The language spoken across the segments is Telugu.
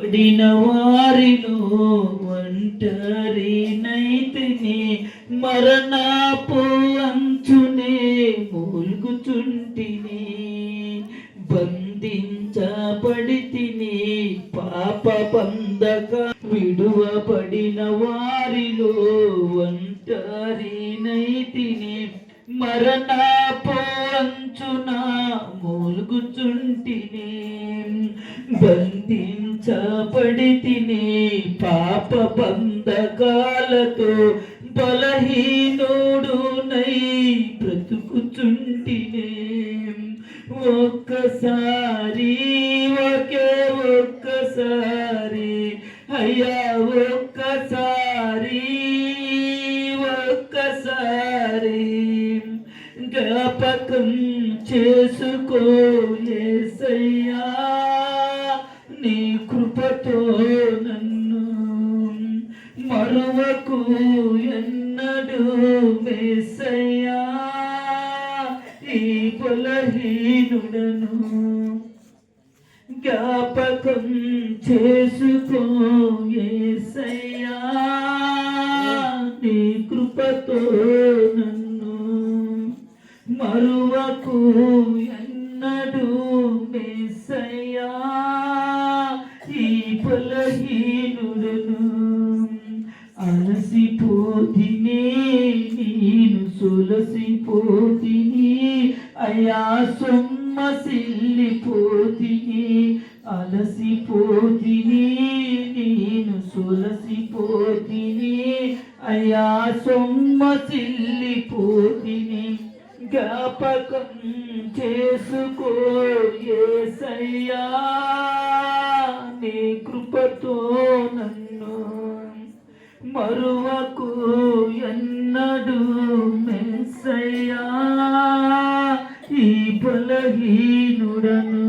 పడిన వారిలో ఒంటరి మరణపు అంచునే మూల్గుచుంటిని. బంధించబడితిని పాప పందక విడువబడిన వారిలో ఒంటరి మరణపు అంచున మూల్గుచుంటిని. బంధించబడితిని పాప బంధకాలతో బలహీనుడునై బ్రతుకుచుంటినే. ఒక్కసారి ఒకే ఒక్కసారి అయ్యా ఒక్కసారి ఒక్కసారి జ్ఞాపకం చేసుకో ఏసయ్యా. నీ కృపతో నన్ను మరువకు ఎన్నడు వేసయ్యా. ఈ బలహీనుడను జ్ఞాపకం చేసుకో యేసయ్యా నీ కృపతో నన్ను మరువకు ఉన్నాడు మెస్సయ్యా ఈ బలహీనుడను అలసిపోతిని నేను సులసిపోతిని అయ్యా సొమ్మసిల్లిపోతిని అలసిపోతిని నేను సులసిపోతిని అయ్యా సొమ్మసిల్లిపోతిని జ్ఞాపకం చేసుకో యేసయ్యా నీ కృపతో నన్ను మరువకు ఎన్నడు మెస్సయ్యా ఈ బలహీనుడను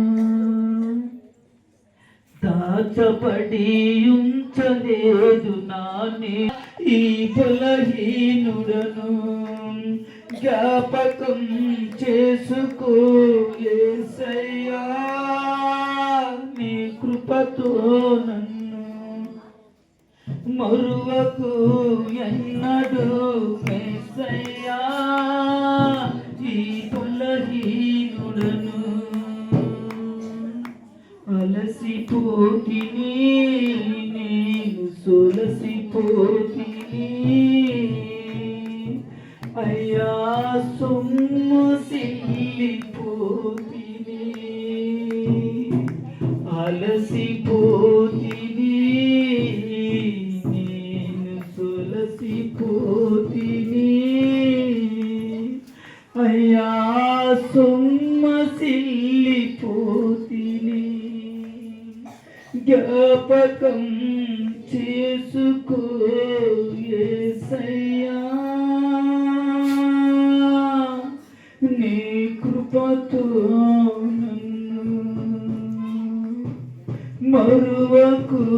దాచబడి ఉంచలేదు నాని ఈ బలహీనుడను జ్ఞాపకం చేసుకో యేసయ్యా నీ కృపతో నన్ను మరువకు ఎన్నడు అలసిపోతిని నేను తులసిపోతిని అయ్యా సొమ్మసిల్లిపోతిని జ్ఞాపకం చేసుకో యేసయ్యా నీ కృపతో మరువకు ఎన్నడు